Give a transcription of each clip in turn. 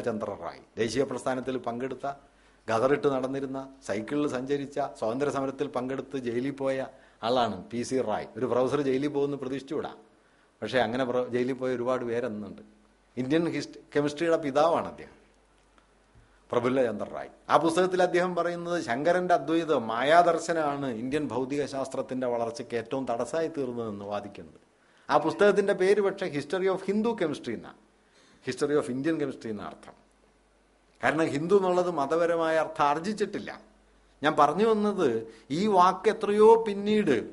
ചന്ദ്ര റായ് ദേശീയ പ്രസ്ഥാനത്തിൽ പങ്കെടുത്ത ഗദറിട്ട് നടന്നിരുന്ന സൈക്കിളിൽ സഞ്ചരിച്ച സ്വാതന്ത്ര്യ സമരത്തിൽ പങ്കെടുത്ത് ജയിലിൽ പോയ ആളാണ് പി സി റായ്. ഒരു പ്രൊഫസർ ജയിലിൽ പോകുമെന്ന് പ്രതീക്ഷിച്ചുകൂടാ? പക്ഷേ അങ്ങനെ ജയിലിൽ പോയ ഒരുപാട് പേരെന്നുണ്ട്. ഇന്ത്യൻ ഹിസ്റ്റ് കെമിസ്ട്രിയുടെ പിതാവാണ് അദ്ദേഹം. പ്രഫുല്ല ചന്ദ്ര റായ് ആ പുസ്തകത്തിൽ അദ്ദേഹം പറയുന്നത് ശങ്കരന്റെ അദ്വൈത മായാദർശനമാണ് ഇന്ത്യൻ ഭൗതിക ശാസ്ത്രത്തിന്റെ വളർച്ചയ്ക്ക് ഏറ്റവും തടസ്സമായി തീർന്നതെന്ന് വാദിക്കുന്നത്. ആ പുസ്തകത്തിന്റെ പേര് പക്ഷേ ഹിസ്റ്ററി ഓഫ് ഹിന്ദു കെമിസ്ട്രി എന്നാണ്. ഹിസ്റ്ററി ഓഫ് ഇന്ത്യൻ കെമിസ്ട്രി എന്ന അർത്ഥം. കാരണം ഹിന്ദു എന്നുള്ളത് മതപരമായ അർത്ഥം ആർജിച്ചിട്ടില്ല. ഞാൻ പറഞ്ഞു വന്നത് ഈ വാക്ക് എത്രയോ പിന്നീട്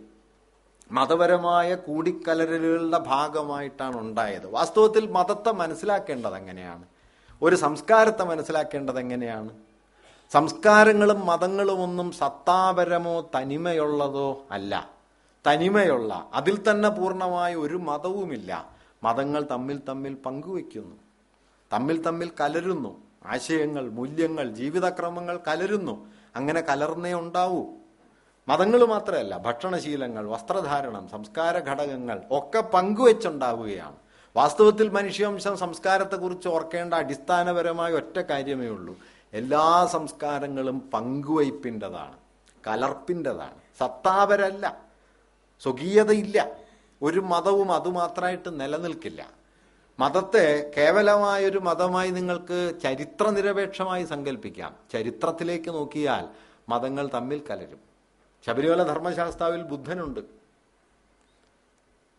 മതപരമായ കൂടിക്കലരലുകളുടെ ഭാഗമായിട്ടാണ് ഉണ്ടായത്. വാസ്തവത്തിൽ മതത്തെ മനസ്സിലാക്കേണ്ടത് എങ്ങനെയാണ്? ഒരു സംസ്കാരത്തെ മനസ്സിലാക്കേണ്ടത് എങ്ങനെയാണ്? സംസ്കാരങ്ങളും മതങ്ങളും ഒന്നും സത്താപരമോ തനിമയുള്ളതോ അല്ല. തനിമയുള്ള അതിൽ തന്നെ പൂർണമായ ഒരു മതവുമില്ല. മതങ്ങൾ തമ്മിൽ തമ്മിൽ പങ്കുവയ്ക്കുന്നു. തമ്മിൽ തമ്മിൽ കലരുന്നു. ആശയങ്ങൾ മൂല്യങ്ങൾ ജീവിതക്രമങ്ങൾ കലരുന്നു. അങ്ങനെ കലർന്നേ ഉണ്ടാവൂ. മതങ്ങൾ മാത്രമല്ല ഭക്ഷണശീലങ്ങൾ വസ്ത്രധാരണം സംസ്കാര ഘടകങ്ങൾ ഒക്കെ പങ്കുവെച്ചുണ്ടാവുകയാണ്. വാസ്തവത്തിൽ മനുഷ്യവംശം സംസ്കാരത്തെക്കുറിച്ച് ഓർക്കേണ്ട അടിസ്ഥാനപരമായ ഒറ്റ കാര്യമേ ഉള്ളൂ. എല്ലാ സംസ്കാരങ്ങളും പങ്കുവയ്പ്പിന്റെതാണ് കലർപ്പിന്റെതാണ്. സത്താപരല്ല സ്വകീയതയില്ല. ഒരു മതവും അതുമാത്രമായിട്ട് നിലനിൽക്കില്ല. മതത്തെ കേവലമായൊരു മതമായി നിങ്ങൾക്ക് ചരിത്ര നിരപേക്ഷമായി സങ്കല്പിക്കാം ചരിത്രത്തിലേക്ക് നോക്കിയാൽ മതങ്ങൾ തമ്മിൽ കലരും. ശബരിമല ധർമ്മശാസ്താവിൽ ബുദ്ധനുണ്ട്.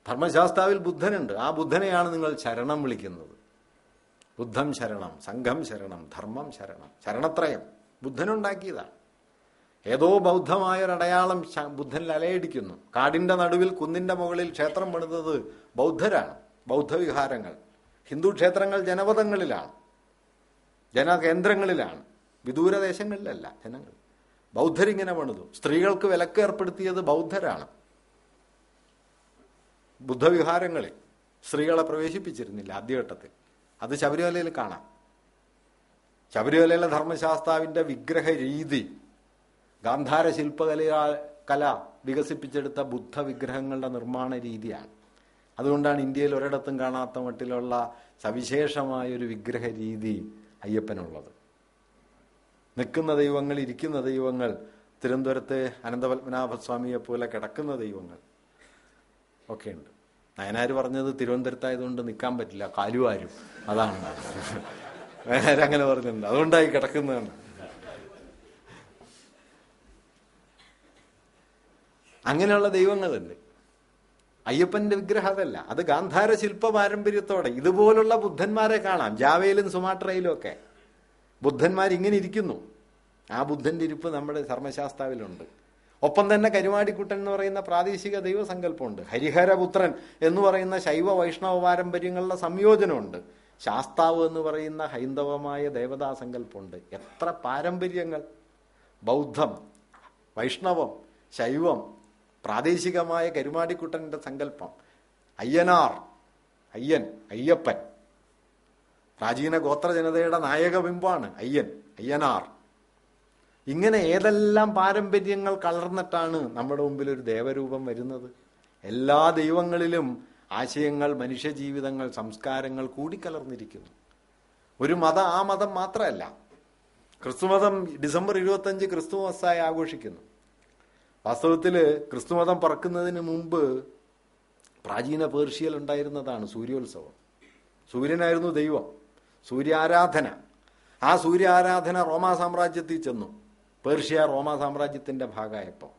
ധർമ്മശാസ്താവിൽ ബുദ്ധനുണ്ട്. ആ ബുദ്ധനെയാണ് നിങ്ങൾ ശരണം വിളിക്കുന്നത്. ബുദ്ധം ശരണം സംഘം ശരണം ധർമ്മം ശരണം ശരണത്രയം. ബുദ്ധനുണ്ടാക്കിയതാണ്. ഏതോ ബൗദ്ധമായ ഒരു അടയാളം അലയടിക്കുന്നു. കാടിന്റെ നടുവിൽ കുന്നിന്റെ മുകളിൽ ക്ഷേത്രം പണിതത് ബൗദ്ധരാണ്. ബൗദ്ധവിഹാരങ്ങൾ. ഹിന്ദു ക്ഷേത്രങ്ങൾ ജനപദങ്ങളിലാണ്. ജനകേന്ദ്രങ്ങളിലാണ്. വിദൂരദേശങ്ങളിലല്ല ജനങ്ങൾ. ബൗദ്ധരിങ്ങനെ പണിതു. സ്ത്രീകൾക്ക് വിലക്ക് ഏർപ്പെടുത്തിയത് ബൗദ്ധരാണ്. ബുദ്ധവിഹാരങ്ങളിൽ സ്ത്രീകളെ പ്രവേശിപ്പിച്ചിരുന്നില്ല ആദ്യഘട്ടത്തിൽ. അത് ശബരിമലയിൽ കാണാം. ശബരിമലയിലെ ധർമ്മശാസ്താവിന്റെ വിഗ്രഹ രീതി ഗാന്ധാര ശില്പകല കല വികസിപ്പിച്ചെടുത്ത ബുദ്ധ വിഗ്രഹങ്ങളുടെ നിർമ്മാണ രീതിയാണ്. അതുകൊണ്ടാണ് ഇന്ത്യയിൽ ഒരിടത്തും കാണാത്ത മട്ടിലുള്ള സവിശേഷമായ ഒരു വിഗ്രഹ രീതി അയ്യപ്പനുള്ളത്. നിൽക്കുന്ന ദൈവങ്ങൾ ഇരിക്കുന്ന ദൈവങ്ങൾ തിരുവനന്തപുരത്തെ അനന്തപത്മനാഭസ്വാമിയെ പോലെ കിടക്കുന്ന ദൈവങ്ങൾ ഒക്കെയുണ്ട്. നയനാർ പറഞ്ഞത് തിരുവനന്തപുരത്തായതുകൊണ്ട് നിൽക്കാൻ പറ്റില്ല കാലുവാരും. അതാണ്. നയനാർ അങ്ങനെ പറഞ്ഞിട്ടുണ്ട്. അതുകൊണ്ടായി കിടക്കുന്നതാണ്. അങ്ങനെയുള്ള ദൈവങ്ങളുണ്ട്. അയ്യപ്പന്റെ വിഗ്രഹം അതല്ല. അത് ഗാന്ധാര ശില്പ പാരമ്പര്യത്തോടെ ഇതുപോലുള്ള ബുദ്ധന്മാരെ കാണാം. ജാവയിലും സുമാട്രയിലും ഒക്കെ. ബുദ്ധന്മാർ ഇങ്ങനെ ഇരിക്കുന്നു. ആ ബുദ്ധന്റെ ഇരിപ്പ് നമ്മുടെ ധർമ്മശാസ്താവിലുണ്ട്. ഒപ്പം തന്നെ കരുമാടിക്കുട്ടൻ എന്ന് പറയുന്ന പ്രാദേശിക ദൈവസങ്കല്പമുണ്ട്. ഹരിഹരപുത്രൻ എന്ന് പറയുന്ന ശൈവ വൈഷ്ണവ പാരമ്പര്യങ്ങളുടെ സംയോജനമുണ്ട്. ശാസ്താവ് എന്ന് പറയുന്ന ഹൈന്ദവമായ ദേവതാ സങ്കല്പമുണ്ട് എത്ര പാരമ്പര്യങ്ങൾ. ബൗദ്ധം വൈഷ്ണവം ശൈവം പ്രാദേശികമായ കരുമാടിക്കുട്ടന്റെ സങ്കല്പം. അയ്യനാർ അയ്യൻ അയ്യപ്പൻ. പ്രാചീന ഗോത്ര ജനതയുടെ നായകബിംബമാണ് അയ്യൻ അയ്യനാർ. ഇങ്ങനെ ഏതെല്ലാം പാരമ്പര്യങ്ങൾ കലർന്നിട്ടാണ് നമ്മുടെ മുമ്പിൽ ഒരു ദേവരൂപം വരുന്നത്? എല്ലാ ദൈവങ്ങളിലും ആശയങ്ങൾ മനുഷ്യജീവിതങ്ങൾ സംസ്കാരങ്ങൾ കൂടിക്കലർന്നിരിക്കുന്നു. ഒരു മതം ആ മതം മാത്രമല്ല. ക്രിസ്തുമതം ഡിസംബർ ഇരുപത്തഞ്ച് ക്രിസ്തുമസായി ആഘോഷിക്കുന്നു. വാസ്തവത്തിൽ ക്രിസ്തുമതം പറക്കുന്നതിന് മുമ്പ് പ്രാചീന പേർഷ്യയിൽ ഉണ്ടായിരുന്നതാണ് സൂര്യോത്സവം. സൂര്യനായിരുന്നു ദൈവം. സൂര്യാരാധന. ആ സൂര്യാരാധന റോമാ സാമ്രാജ്യത്തിൽ ചെന്നു. പേർഷ്യ റോമാ സാമ്രാജ്യത്തിന്റെ ഭാഗമായപ്പോൾ.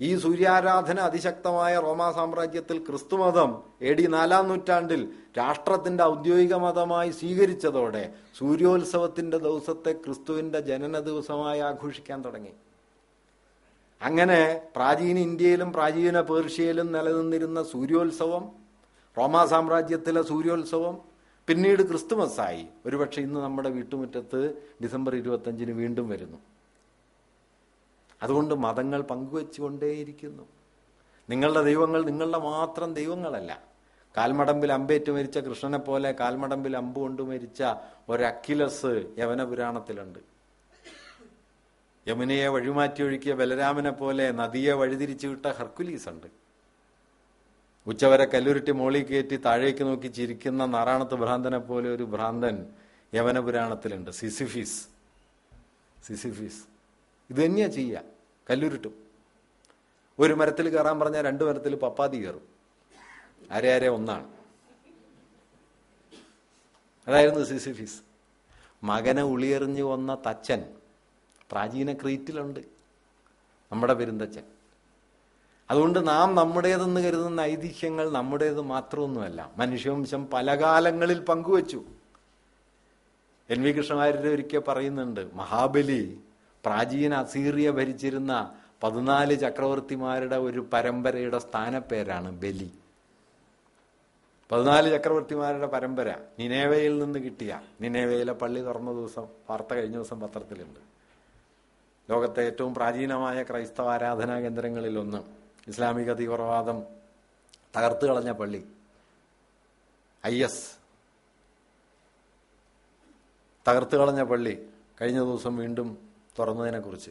ഈ സൂര്യാരാധന അതിശക്തമായ റോമാ സാമ്രാജ്യത്തിൽ ക്രിസ്തുമതം എ ഡി നാലാം നൂറ്റാണ്ടിൽ രാഷ്ട്രത്തിന്റെ ഔദ്യോഗിക മതമായി സ്വീകരിച്ചതോടെ സൂര്യോത്സവത്തിന്റെ ദിവസത്തെ ക്രിസ്തുവിന്റെ ജനന ദിവസമായി ആഘോഷിക്കാൻ തുടങ്ങി. അങ്ങനെ പ്രാചീന ഇന്ത്യയിലും പ്രാചീന പേർഷ്യയിലും നിലനിന്നിരുന്ന സൂര്യോത്സവം റോമാ സാമ്രാജ്യത്തിലെ സൂര്യോത്സവം പിന്നീട് ക്രിസ്തുമസായി ഒരുപക്ഷെ ഇന്ന് നമ്മുടെ വീട്ടുമുറ്റത്ത് ഡിസംബർ ഇരുപത്തഞ്ചിന് വീണ്ടും വരുന്നു. അതുകൊണ്ട് മതങ്ങൾ പങ്കുവെച്ചുകൊണ്ടേയിരിക്കുന്നു. നിങ്ങളുടെ ദൈവങ്ങൾ നിങ്ങളുടെ മാത്രം ദൈവങ്ങളല്ല. കാൽമടമ്പിൽ അമ്പേറ്റ് മരിച്ച കൃഷ്ണനെ പോലെ കാൽമടമ്പിൽ അമ്പുകൊണ്ട് മരിച്ച ഒരു അഖിലസ് യവന പുരാണത്തിലുണ്ട് യമുനയെ വഴിമാറ്റി ഒഴുക്കിയ ബലരാമനെ പോലെ നദിയെ വഴിതിരിച്ചു വിട്ട ഹർക്കുലീസ് ഉണ്ട് ഉച്ചവരെ കല്ലുരുട്ടി മോളി കയറ്റി താഴേക്ക് നോക്കി ചിരിക്കുന്ന നാറാണത്ത് ഭ്രാന്തനെ പോലെ ഒരു ഭ്രാന്തൻ യവന പുരാണത്തിലുണ്ട് സിസിഫീസ്. സിസിഫീസ്. ഇത് തന്നെയാ ചെയ്യുക കല്ലുരുട്ടും. ഒരു മരത്തിൽ കയറാൻ പറഞ്ഞാൽ രണ്ട് മരത്തിൽ പപ്പാതി കയറും. ആരെ ആരെ ഒന്നാണ്. അതായിരുന്നു സിസിഫീസ്. മകനെ ഉളിയെറിഞ്ഞു വന്ന തച്ചൻ പ്രാചീന ക്രീറ്റിലുണ്ട്. നമ്മുടെ പെരുന്തച്ചൻ അതുകൊണ്ട് നാം നമ്മുടേതെന്ന് കരുതുന്ന ഐതിഹ്യങ്ങൾ നമ്മുടേത് മാത്രമൊന്നുമല്ല. മനുഷ്യവംശം പല കാലങ്ങളിൽ പങ്കുവച്ചു. എൻ വി കൃഷ്ണമാരുടെ ഒരിക്കൽ പറയുന്നുണ്ട് മഹാബലി പ്രാചീന അസീറിയ ഭരിച്ചിരുന്ന പതിനാല് ചക്രവർത്തിമാരുടെ ഒരു പരമ്പരയുടെ സ്ഥാനപ്പേരാണ് ബലി. പതിനാല് ചക്രവർത്തിമാരുടെ പരമ്പര നിനേവയിൽ നിന്ന് കിട്ടിയ നിനേവയിലെ പള്ളി തുറന്ന ദിവസം വാർത്ത കഴിഞ്ഞ ദിവസം പത്രത്തിലുണ്ട്. ലോകത്തെ ഏറ്റവും പ്രാചീനമായ ക്രൈസ്തവ ആരാധനാ കേന്ദ്രങ്ങളിൽ ഒന്ന് ഇസ്ലാമിക തീവ്രവാദം തകർത്തു കളഞ്ഞ പള്ളി. I S. തകർത്തു കളഞ്ഞ പള്ളി കഴിഞ്ഞ ദിവസം വീണ്ടും തുറന്നതിനെക്കുറിച്ച്.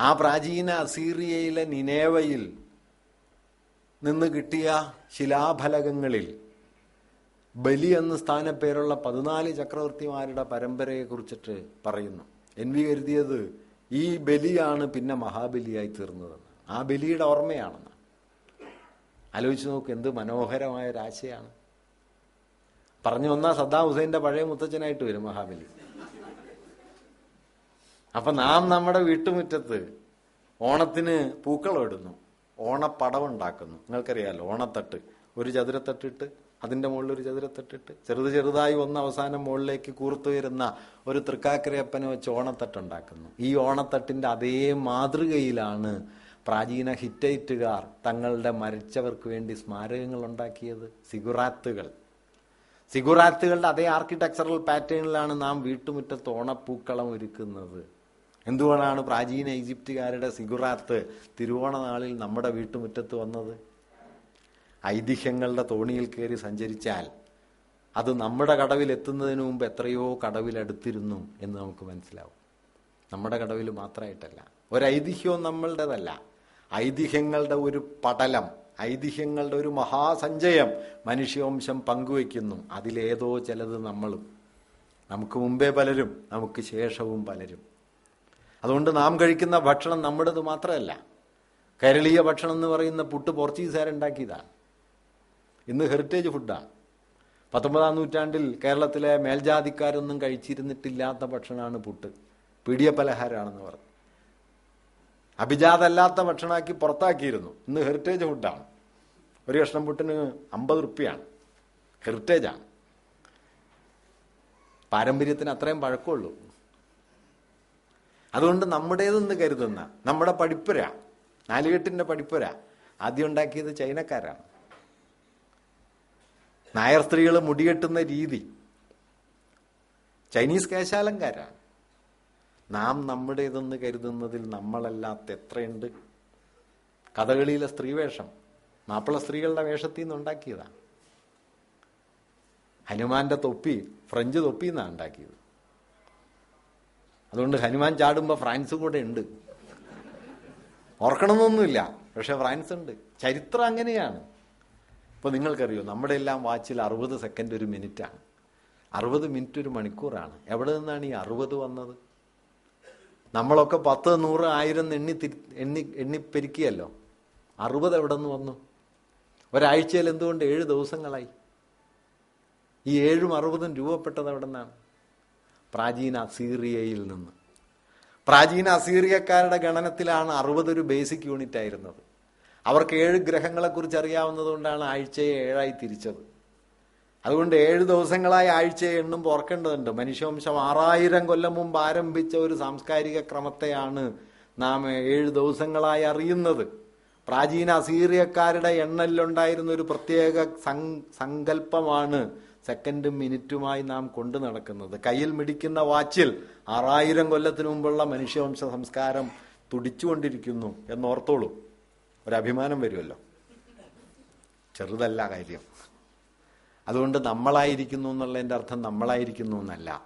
ആ പ്രാചീന അസീറിയയിലെ നിനേവയിൽ നിന്ന് കിട്ടിയ ശിലാഫലകങ്ങളിൽ ബലി എന്ന സ്ഥാനപ്പേരുള്ള പതിനാല് ചക്രവർത്തിമാരുടെ പരമ്പരയെക്കുറിച്ചിട്ട് പറയുന്നു. എൻ വി കരുതിയത് ഈ ബലിയാണ് പിന്നെ മഹാബലിയായി തീർന്നതെന്ന് ആ ബലിയുടെ ഓർമ്മയാണെന്ന്. ആലോചിച്ച് നോക്ക് എന്ത് മനോഹരമായ ഒരാശയാണ് പറഞ്ഞു വന്നാൽ സദ്ദാം ഹുസൈന്റെ പഴയ മുത്തച്ഛനായിട്ട് വരും മഹാബലി. അപ്പൊ നാം നമ്മുടെ വീട്ടുമുറ്റത്ത് ഓണത്തിന് പൂക്കളം ഇടുന്നു. ഓണപ്പടവുണ്ടാക്കുന്നു. നിങ്ങൾക്കറിയാലോ ഓണത്തട്ട്. ഒരു ചതുരത്തട്ടിട്ട് അതിന്റെ മുകളിൽ ഒരു ചതുരത്തട്ടിട്ട് ചെറുത് ചെറുതായി ഒന്ന് അവസാനം മുകളിലേക്ക് കൂർത്തുയരുന്ന ഒരു തൃക്കാക്കരയപ്പനെ വെച്ച് ഓണത്തട്ടുണ്ടാക്കുന്നു ഈ ഓണത്തട്ടിന്റെ അതേ മാതൃകയിലാണ് പ്രാചീന ഹിറ്റൈറ്റുകാർ തങ്ങളുടെ മരിച്ചവർക്ക് വേണ്ടി സ്മാരകങ്ങൾ ഉണ്ടാക്കിയത് സിഗുറാത്തുകൾ. സിഗുറാത്തുകളുടെ അതേ ആർക്കിടെക്ചറൽ പാറ്റേണിലാണ് നാം വീട്ടുമുറ്റത്ത് ഓണപ്പൂക്കളം ഒരുക്കുന്നത്. എന്തുകൊണ്ടാണ് പ്രാചീന ഈജിപ്തുകാരുടെ സിഗുറാത്ത് തിരുവോണ നാളിൽ നമ്മുടെ വീട്ടുമുറ്റത്ത് വന്നത്? ഐതിഹ്യങ്ങളുടെ തോണിയിൽ കയറി സഞ്ചരിച്ചാൽ അത് നമ്മുടെ കടവിൽ എത്തുന്നതിന് മുമ്പ് എത്രയോ കടവിലടുത്തിരുന്നു എന്ന് നമുക്ക് മനസ്സിലാവും. നമ്മുടെ കടവിൽ മാത്രമായിട്ടല്ല. ഒരൈതിഹ്യവും നമ്മളുടേതല്ല. ഐതിഹ്യങ്ങളുടെ ഒരു പടലം ഐതിഹ്യങ്ങളുടെ ഒരു മഹാസഞ്ചയം മനുഷ്യവംശം പങ്കുവയ്ക്കുന്നു. അതിലേതോ ചിലത് നമ്മളും. നമുക്ക് മുമ്പേ പലരും നമുക്ക് ശേഷവും പലരും. അതുകൊണ്ട് നാം കഴിക്കുന്ന ഭക്ഷണം നമ്മുടേത് മാത്രമല്ല. കേരളീയ ഭക്ഷണം എന്ന് പറയുന്ന പുട്ട് പോർച്ചുഗീസുകാരുണ്ടാക്കിയതാണ്. ഇന്ന് ഹെറിറ്റേജ് ഫുഡാണ് പത്തൊമ്പതാം നൂറ്റാണ്ടിൽ കേരളത്തിലെ മേൽജാതിക്കാരൊന്നും കഴിച്ചിരുന്നിട്ടില്ലാത്ത ഭക്ഷണമാണ് പുട്ട്. പിടിയ പലഹാരമാണെന്ന് പറഞ്ഞു. അഭിജാതല്ലാത്ത ഭക്ഷണമാക്കി പുറത്താക്കിയിരുന്നു. ഇന്ന് ഹെറിറ്റേജ് ഫുഡാണ്. ഒരു കഷ്ണം പുട്ടിന് അമ്പത് റുപ്യാണ്. ഹെറിറ്റേജാണ്. പാരമ്പര്യത്തിന് അത്രയും പഴക്കമുള്ളൂ. അതുകൊണ്ട് നമ്മുടേതെന്ന് കരുതുന്ന നമ്മുടെ പഠിപ്പുര. നാലുകെട്ടിന്റെ പഠിപ്പുര. ആദ്യം ഉണ്ടാക്കിയത് ചൈനക്കാരാണ്. നായർ സ്ത്രീകൾ മുടികെട്ടുന്ന രീതി. ചൈനീസ് കേശാലങ്കാരാണ്. നാം നമ്മുടേതെന്ന് കരുതുന്നതിൽ നമ്മളല്ലാത്ത എത്രയുണ്ട്? കഥകളിയിലെ സ്ത്രീവേഷം മാപ്പിള സ്ത്രീകളുടെ വേഷത്തിൽ നിന്ന് ഉണ്ടാക്കിയതാണ് ഹനുമാന്റെ തൊപ്പി ഫ്രഞ്ച് തൊപ്പി എന്നാണ് ഉണ്ടാക്കിയത്. അതുകൊണ്ട് ഹനുമാൻ ചാടുമ്പോൾ ഫ്രാൻസും കൂടെ ഉണ്ട്. ഓർക്കണമെന്നൊന്നുമില്ല പക്ഷെ ഫ്രാൻസ് ഉണ്ട് ചരിത്രം അങ്ങനെയാണ്. ഇപ്പൊ നിങ്ങൾക്കറിയോ നമ്മുടെ എല്ലാം വാച്ചിൽ അറുപത് സെക്കൻഡ് ഒരു മിനിറ്റാണ്. അറുപത് മിനിറ്റ് ഒരു മണിക്കൂറാണ്. എവിടെ നിന്നാണ് ഈ അറുപത് വന്നത്? നമ്മളൊക്കെ പത്ത് നൂറ് ആയിരം എണ്ണി തിരി എണ്ണി എണ്ണിപ്പെരുക്കിയല്ലോ അറുപത് എവിടെ നിന്ന് വന്നു? ഒരാഴ്ചയിൽ എന്തുകൊണ്ട് ഏഴ് ദിവസങ്ങളായി? ഈ ഏഴും അറുപതും രൂപപ്പെട്ടത് എവിടെ നിന്നാണ്? പ്രാചീന അസീറിയയിൽ നിന്ന്. പ്രാചീന അസീറിയക്കാരുടെ ഗണനത്തിലാണ് അറുപത് ഒരു ബേസിക് യൂണിറ്റ് ആയിരുന്നത്. അവർക്ക് ഏഴ് ഗ്രഹങ്ങളെക്കുറിച്ച് അറിയാവുന്നതുകൊണ്ടാണ് ആഴ്ചയെ ഏഴായി തിരിച്ചത്. അതുകൊണ്ട് ഏഴ് ദിവസങ്ങളായി ആഴ്ചയെ എണ്ണുമ്പോൾ ഓർക്കേണ്ടതുണ്ട് മനുഷ്യവംശം ആറായിരം കൊല്ലം മുമ്പ് ആരംഭിച്ച ഒരു സാംസ്കാരിക ക്രമത്തെയാണ് നാം ഏഴ് ദിവസങ്ങളായി അറിയുന്നത്. പ്രാചീന അസീറിയക്കാരുടെ എണ്ണലിലുണ്ടായിരുന്ന ഒരു പ്രത്യേക സങ്കല്പമാണ് സെക്കൻഡും മിനിറ്റുമായി നാം കൊണ്ടു നടക്കുന്നത്. കയ്യിൽ മിടിക്കുന്ന വാച്ചിൽ ആറായിരം കൊല്ലത്തിനു മുമ്പുള്ള മനുഷ്യവംശ സംസ്കാരം തുടിച്ചുകൊണ്ടിരിക്കുന്നു എന്നോർത്തോളൂ. ഒരഭിമാനം വരുമല്ലോ. ചെറുതല്ല കാര്യം. അതുകൊണ്ട് നമ്മളായിരിക്കുന്നു എന്നുള്ളതിന്റെ അർത്ഥം നമ്മളായിരിക്കുന്നു എന്നല്ല.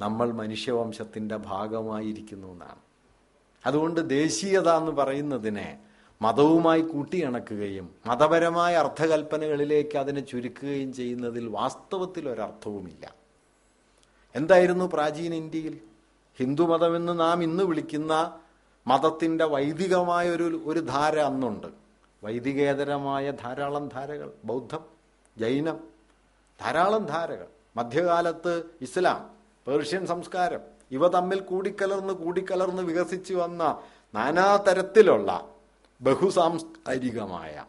നമ്മൾ മനുഷ്യവംശത്തിന്റെ ഭാഗമായിരിക്കുന്നു എന്നാണ്. അതുകൊണ്ട് ദേശീയത എന്ന് പറയുന്നതിനെ മതവുമായി കൂട്ടിയിണക്കുകയും മതപരമായ അർത്ഥകൽപ്പനകളിലേക്ക് അതിനെ ചുരുക്കുകയും ചെയ്യുന്നതിൽ വാസ്തവത്തിൽ ഒരർത്ഥവുമില്ല. എന്തായിരുന്നു പ്രാചീന ഇന്ത്യയിൽ? ഹിന്ദുമതമെന്ന് നാം ഇന്ന് വിളിക്കുന്ന മതത്തിന്റെ വൈദികമായ ഒരു ഒരു ധാര അന്നുണ്ട്. വൈദികേതരമായ ധാരാളം ധാരകൾ. ബൗദ്ധം ജൈനം ധാരാളം ധാരകൾ. മധ്യകാലത്ത് ഇസ്ലാം പേർഷ്യൻ സംസ്കാരം ഇവ തമ്മിൽ കൂടിക്കലർന്ന് കൂടിക്കലർന്ന് വികസിച്ചു വന്ന നാനാതരത്തിലുള്ള ബഹുസാംസ്കാരികമായ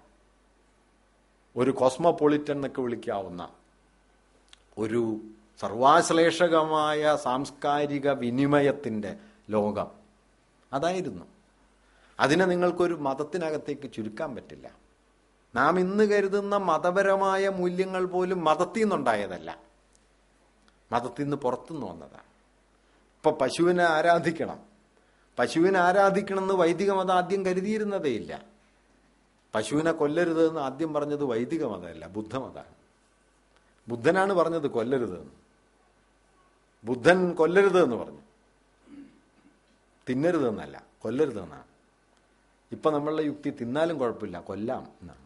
ഒരു കോസ്മോപൊളിറ്റൻ എന്നൊക്കെ വിളിക്കാവുന്ന ഒരു സർവാശ്ലേഷകമായ സാംസ്കാരിക വിനിമയത്തിന്റെ ലോകം. അതായിരുന്നു. അതിനെ നിങ്ങൾക്കൊരു മതത്തിനകത്തേക്ക് ചുരുക്കാൻ പറ്റില്ല. നാം ഇന്ന് കരുതുന്ന മതപരമായ മൂല്യങ്ങൾ പോലും മതത്തിൽ നിന്നുണ്ടായതല്ല. മതത്തിൽ നിന്ന് പുറത്തുനിന്ന് വന്നതാണ് ഇപ്പൊ പശുവിനെ ആരാധിക്കണം. പശുവിനെ ആരാധിക്കണമെന്ന് വൈദിക മതം ആദ്യം കരുതിയിരുന്നതേയില്ല പശുവിനെ കൊല്ലരുത് എന്ന് ആദ്യം പറഞ്ഞത് വൈദിക മതമല്ല ബുദ്ധമതമാണ് ബുദ്ധനാണ് പറഞ്ഞത് കൊല്ലരുതെന്ന് ബുദ്ധൻ കൊല്ലരുത് എന്ന് പറഞ്ഞു. തിന്നരുതെന്നല്ല കൊല്ലരുതെന്നാണ്. ഇപ്പൊ നമ്മളുടെ യുക്തി തിന്നാലും കുഴപ്പമില്ല കൊല്ലാം എന്നാണ്.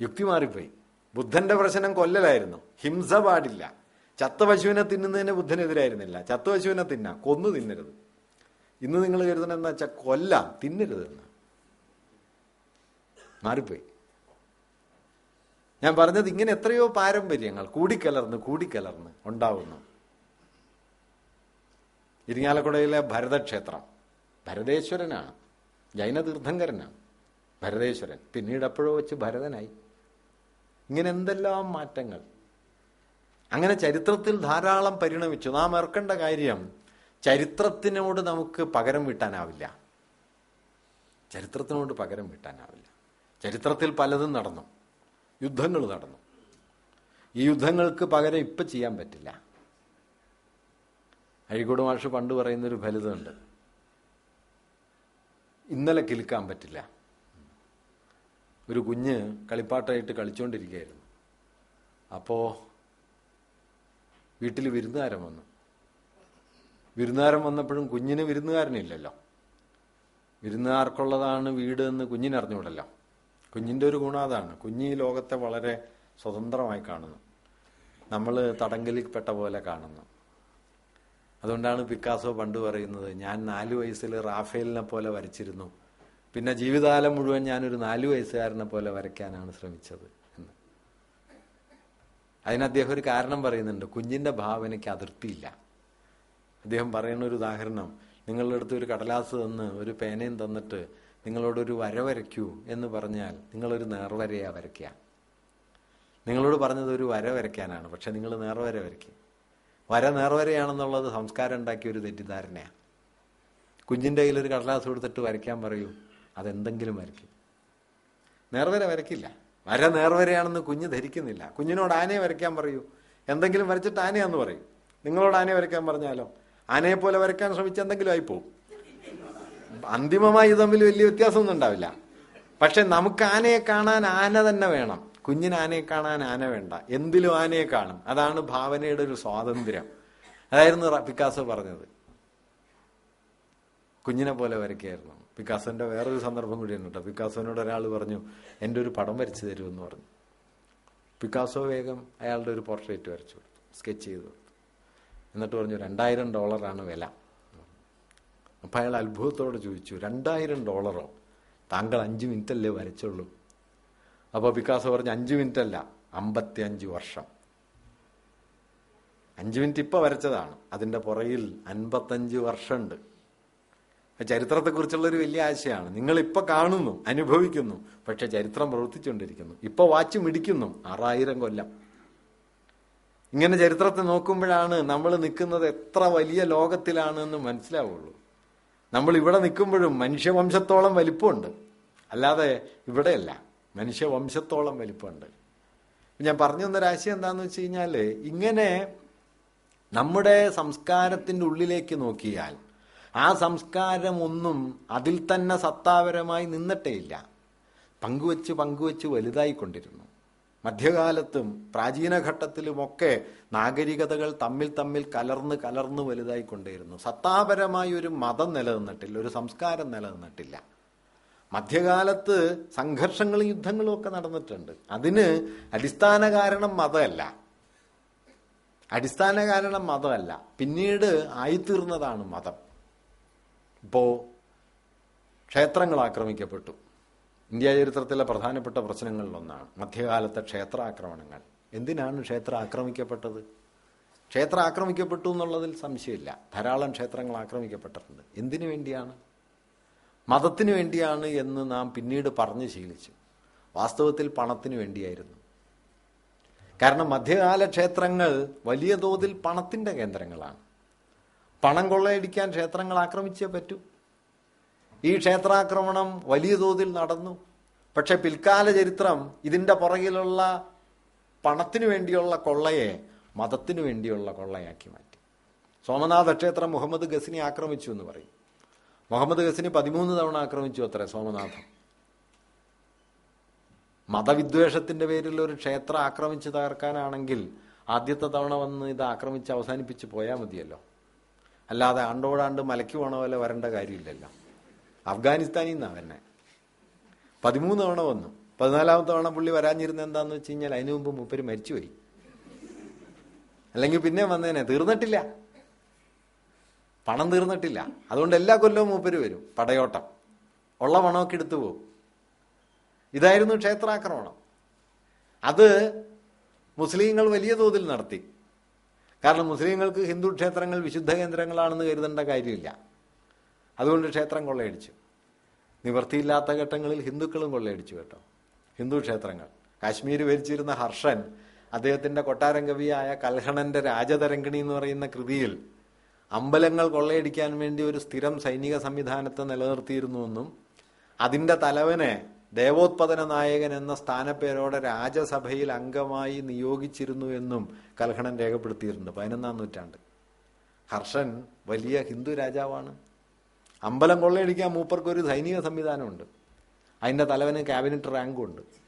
യുക്തി മാറിപ്പോയി. ബുദ്ധന്റെ പ്രശ്നം കൊല്ലലായിരുന്നു ഹിംസ പാടില്ല. ചത്ത പശുവിനെ തിന്നുന്നതിന് ബുദ്ധനെതിരായിരുന്നില്ല ചത്ത പശുവിനെ തിന്നാം കൊന്നു തിന്നരുത്. ഇന്ന് നിങ്ങൾ കരുതണം എന്താ വെച്ചാൽ കൊല്ലാം തിന്നരുത് എന്ന് മാറിപ്പോയി. ഞാൻ പറഞ്ഞത് ഇങ്ങനെ എത്രയോ പാരമ്പര്യങ്ങൾ കൂടിക്കലർന്ന് കൂടിക്കലർന്ന് ഉണ്ടാവുന്നു. ഇരിങ്ങാലക്കുടയിലെ ഭരതക്ഷേത്രം. ഭരതേശ്വരനാണ്. ജൈന തീർത്ഥങ്കരനാണ് ഭരതേശ്വരൻ. പിന്നീട് എപ്പോഴോ വെച്ച് ഭരതനായി. ഇങ്ങനെ എന്തെല്ലാം മാറ്റങ്ങൾ. അങ്ങനെ ചരിത്രത്തിൽ ധാരാളം പരിണമിച്ചു. നാം ഏർക്കേണ്ട കാര്യം ചരിത്രത്തിനോട് നമുക്ക് പകരം വീട്ടാനാവില്ല. ചരിത്രത്തിനോട് പകരം വീട്ടാനാവില്ല. ചരിത്രത്തിൽ പലതും നടന്നു. യുദ്ധങ്ങൾ നടന്നു. ഈ യുദ്ധങ്ങൾക്ക് പകരം ഇപ്പം ചെയ്യാൻ പറ്റില്ല. അഴീക്കോട് മാഷ് പണ്ട് പറയുന്നൊരു ഫലിതമുണ്ട് ഇന്നലെ കിലുക്കാൻ പറ്റില്ല. ഒരു കുഞ്ഞ് കളിപ്പാട്ടായിട്ട് കളിച്ചുകൊണ്ടിരിക്കുകയായിരുന്നു അപ്പോൾ വീട്ടിൽ വിരുന്നുകാരൻ വന്നു. വിരുന്നുകാരൻ വന്നപ്പോഴും കുഞ്ഞിന് വിരുന്നുകാരനില്ലല്ലോ. വിരുന്നുകാർക്കുള്ളതാണ് വീട് എന്ന് കുഞ്ഞിനറിഞ്ഞൂടല്ലോ കുഞ്ഞിന്റെ ഒരു ഗുണം അതാണ്. കുഞ്ഞ് ലോകത്തെ വളരെ സ്വതന്ത്രമായി കാണുന്നു. നമ്മൾ തടങ്കലിൽപ്പെട്ട പോലെ കാണുന്നു. അതുകൊണ്ടാണ് പിക്കാസോ പണ്ട് പറയുന്നത് ഞാൻ നാലു വയസ്സിൽ റാഫേലിനെ പോലെ വരച്ചിരുന്നു. പിന്നെ ജീവിതകാലം മുഴുവൻ ഞാനൊരു നാലു വയസ്സുകാരനെ പോലെ വരയ്ക്കാനാണ് ശ്രമിച്ചത്. എന്ന്. അതിന് അദ്ദേഹം ഒരു കാരണം പറയുന്നുണ്ട്. കുഞ്ഞിന്റെ ഭാവനയ്ക്ക് അതിർത്തിയില്ല. അദ്ദേഹം പറയുന്ന ഒരു ഉദാഹരണം നിങ്ങളുടെ അടുത്ത് ഒരു കടലാസ് തന്ന് ഒരു പേനയും തന്നിട്ട് നിങ്ങളോടൊരു വര വരയ്ക്കൂ എന്ന് പറഞ്ഞാൽ നിങ്ങളൊരു നേർവരയാണ് വരയ്ക്കുക. നിങ്ങളോട് പറഞ്ഞത് ഒരു വര വരയ്ക്കാനാണ് പക്ഷെ നിങ്ങൾ നേർവര വരയ്ക്കും. വര നേർവരയാണെന്നുള്ളത് സംസ്കാരം ഉണ്ടാക്കിയ ഒരു തെറ്റിദ്ധാരണയാണ്. കുഞ്ഞിന്റെ കയ്യിൽ ഒരു കടലാസ് കൊടുത്തിട്ട് വരയ്ക്കാൻ പറയൂ അതെന്തെങ്കിലും വരയ്ക്കും. നേർവര വരയ്ക്കില്ല. വര നേർവരയാണെന്ന് കുഞ്ഞ് ധരിക്കുന്നില്ല. കുഞ്ഞിനോട് ആനയെ വരയ്ക്കാൻ പറയൂ എന്തെങ്കിലും വരച്ചിട്ട് ആനയാന്ന് പറയും. നിങ്ങളോട് ആനയെ വരയ്ക്കാൻ പറഞ്ഞാലോ? ആനയെ പോലെ വരയ്ക്കാൻ ശ്രമിച്ച എന്തെങ്കിലും ആയിപ്പോവും അന്തിമമായി തമ്മിൽ വലിയ വ്യത്യാസമൊന്നും ഉണ്ടാവില്ല. പക്ഷെ നമുക്ക് ആനയെ കാണാൻ ആന തന്നെ വേണം. കുഞ്ഞിന് ആനയെ കാണാൻ ആന വേണ്ട. എന്തിലും ആനയെ കാണും. അതാണ് ഭാവനയുടെ ഒരു സ്വാതന്ത്ര്യം. അതായിരുന്നു പിക്കാസോ പറഞ്ഞത്. കുഞ്ഞിനെ പോലെ വരയ്ക്കായിരുന്നു. പിക്കാസോന്റെ വേറൊരു സന്ദർഭം കൂടിയാണ് കേട്ടോ. പിക്കാസോനോട് ഒരാൾ പറഞ്ഞു എന്റെ ഒരു പടം വരച്ചു തരുമെന്ന് പറഞ്ഞു. പിക്കാസോ വേഗം അയാളുടെ ഒരു പോർട്രേറ്റ് വരച്ചു കൊടുത്തു. സ്കെച്ച് ചെയ്തു കൊടുത്തു. എന്നിട്ട് പറഞ്ഞു രണ്ടായിരം ഡോളറാണ് വില. അപ്പം അയാൾ അത്ഭുതത്തോടെ ചോദിച്ചു രണ്ടായിരം ഡോളറോ? താങ്കൾ അഞ്ച് മിനിറ്റ് അല്ലേ വരച്ചുള്ളൂ. അപ്പോൾ പിക്കാസോ പറഞ്ഞ് അഞ്ച് മിനിറ്റ് അല്ല അമ്പത്തി അഞ്ച് വർഷം. അഞ്ച് മിനിറ്റ് ഇപ്പൊ വരച്ചതാണ്. അതിന്റെ പുറകിൽ അൻപത്തഞ്ച് വർഷമുണ്ട്. ചരിത്രത്തെക്കുറിച്ചുള്ള ഒരു വലിയ ആശയമാണ് നിങ്ങൾ ഇപ്പൊ കാണുന്നു അനുഭവിക്കുന്നു പക്ഷെ ചരിത്രം പ്രവർത്തിച്ചുകൊണ്ടിരിക്കുന്നു. ഇപ്പൊ വാച്ച് മിടിക്കുന്നു ആറായിരം കൊല്ലം. ഇങ്ങനെ ചരിത്രത്തെ നോക്കുമ്പോഴാണ് നമ്മൾ നിൽക്കുന്നത് എത്ര വലിയ ലോകത്തിലാണ് എന്ന് മനസ്സിലാവുള്ളൂ. നമ്മൾ ഇവിടെ നിൽക്കുമ്പോഴും മനുഷ്യവംശത്തോളം വലിപ്പമുണ്ട്. അല്ലാതെ ഇവിടെയല്ല. മനുഷ്യവംശത്തോളം വലിപ്പമുണ്ട്. ഞാൻ പറഞ്ഞു തന്ന തന്നൊരാശയം എന്താണെന്ന് വെച്ച് കഴിഞ്ഞാൽ ഇങ്ങനെ നമ്മുടെ സംസ്കാരത്തിന്റെ ഉള്ളിലേക്ക് നോക്കിയാൽ ആ സംസ്കാരം ഒന്നും അതിൽ തന്നെ സത്താപരമായി നിന്നിട്ടേയില്ല. പങ്കുവച്ച് പങ്കുവച്ച് വലുതായിക്കൊണ്ടിരുന്നു. മധ്യകാലത്തും പ്രാചീന ഘട്ടത്തിലുമൊക്കെ നാഗരികതകൾ തമ്മിൽ തമ്മിൽ കലർന്ന് കലർന്ന് വലുതായിക്കൊണ്ടേയിരുന്നു. സത്താപരമായി ഒരു മതം നിലനിന്നിട്ടില്ല ഒരു സംസ്കാരം നിലനിന്നിട്ടില്ല. മധ്യകാലത്ത് സംഘർഷങ്ങളും യുദ്ധങ്ങളും ഒക്കെ നടന്നിട്ടുണ്ട്. അതിന് അടിസ്ഥാന കാരണം മതമല്ല. അടിസ്ഥാന കാരണം മതമല്ല. പിന്നീട് ആയിത്തീർന്നതാണ് മതം. ഇപ്പോ ക്ഷേത്രങ്ങൾ ആക്രമിക്കപ്പെട്ടു. ഇന്ത്യ ചരിത്രത്തിലെ പ്രധാനപ്പെട്ട പ്രശ്നങ്ങളിലൊന്നാണ് മധ്യകാലത്തെ ക്ഷേത്രാക്രമണങ്ങൾ. എന്തിനാണ് ക്ഷേത്രം ആക്രമിക്കപ്പെട്ടത്? ക്ഷേത്രം ആക്രമിക്കപ്പെട്ടു എന്നുള്ളതിൽ സംശയമില്ല. ധാരാളം ക്ഷേത്രങ്ങൾ ആക്രമിക്കപ്പെട്ടിട്ടുണ്ട്. എന്തിനു വേണ്ടിയാണ്? മതത്തിന് വേണ്ടിയാണ് എന്ന് നാം പിന്നീട് പറഞ്ഞ് ശീലിച്ചു. വാസ്തവത്തിൽ പണത്തിന് വേണ്ടിയായിരുന്നു. കാരണം മധ്യകാല ക്ഷേത്രങ്ങൾ വലിയ തോതിൽ പണത്തിന്റെ കേന്ദ്രങ്ങളാണ്. പണം കൊള്ളയടിക്കാൻ ക്ഷേത്രങ്ങൾ ആക്രമിച്ചേ പറ്റൂ. ഈ ക്ഷേത്രാക്രമണം വലിയ തോതിൽ നടന്നു. പക്ഷെ പിൽക്കാല ചരിത്രം ഇതിന്റെ പുറകിലുള്ള പണത്തിനു വേണ്ടിയുള്ള കൊള്ളയെ മതത്തിനു വേണ്ടിയുള്ള കൊള്ളയാക്കി മാറ്റി. സോമനാഥ ക്ഷേത്രം മുഹമ്മദ് ഗസിനി ആക്രമിച്ചു എന്ന് പറയും. മുഹമ്മദ് ഗസിനി പതിമൂന്ന് തവണ ആക്രമിച്ചു അത്രേ സോമനാഥം മതവിദ്വേഷത്തിന്റെ പേരിൽ ഒരു ക്ഷേത്രം ആക്രമിച്ച് തകർക്കാനാണെങ്കിൽ ആദ്യത്തെ തവണ വന്ന് ഇത് ആക്രമിച്ച് അവസാനിപ്പിച്ച് പോയാൽ മതിയല്ലോ. അല്ലാതെ ആണ്ടോടാണ്ട് മലയ്ക്ക് പോണ പോലെ വരേണ്ട കാര്യമില്ലല്ലോ. അഫ്ഗാനിസ്ഥാനിൽ നിന്നാണ് തന്നെ പതിമൂന്ന് തവണ വന്നു. പതിനാലാമത്തെ തവണ പുള്ളി വരാഞ്ഞിരുന്ന എന്താന്ന് വെച്ച് കഴിഞ്ഞാൽ അതിനു മുമ്പ് മൂപ്പര് മരിച്ചുപോയി. അല്ലെങ്കിൽ പിന്നെ വന്നേനെ. തീർന്നിട്ടില്ല. പണം തീർന്നിട്ടില്ല. അതുകൊണ്ട് എല്ലാ കൊല്ലവും മൂപ്പര് വരും. പടയോട്ടം. ഉള്ള പണമൊക്കെ എടുത്തു പോകും ഇതായിരുന്നു ക്ഷേത്രാക്രമണം. അത് മുസ്ലിങ്ങൾ വലിയ തോതിൽ നടത്തി. കാരണം മുസ്ലിങ്ങൾക്ക് ഹിന്ദു ക്ഷേത്രങ്ങൾ വിശുദ്ധ കേന്ദ്രങ്ങളാണെന്ന് കരുതേണ്ട കാര്യമില്ല. അതുകൊണ്ട് ക്ഷേത്രം കൊള്ളയടിച്ചു. നിവർത്തിയില്ലാത്ത ഘട്ടങ്ങളിൽ ഹിന്ദുക്കളും കൊള്ളയടിച്ചു കേട്ടോ. ഹിന്ദു ക്ഷേത്രങ്ങൾ. കാശ്മീർ ഭരിച്ചിരുന്ന ഹർഷൻ അദ്ദേഹത്തിന്റെ കൊട്ടാരം കവിയായ കൽഹണന്റെ രാജതരംഗിണി എന്ന് പറയുന്ന കൃതിയിൽ അമ്പലങ്ങൾ കൊള്ളയടിക്കാൻ വേണ്ടി ഒരു സ്ഥിരം സൈനിക സംവിധാനത്തെ നിലനിർത്തിയിരുന്നുവെന്നും അതിന്റെ തലവനെ ദേവോത്പദന നായകൻ എന്ന സ്ഥാനപ്പേരോടെ രാജ്യസഭയിൽ അംഗമായി നിയോഗിച്ചിരുന്നു എന്നും കൽഹണൻ രേഖപ്പെടുത്തിയിട്ടുണ്ട്. പതിനൊന്നാം നൂറ്റാണ്ട്. ഹർഷൻ വലിയ ഹിന്ദു രാജാവാണ്. അമ്പലം കൊള്ളയടിക്കാൻ മൂപ്പർക്ക് ഒരു സൈനിക സംവിധാനമുണ്ട്. അതിന്റെ തലവന് ക്യാബിനറ്റ് റാങ്കും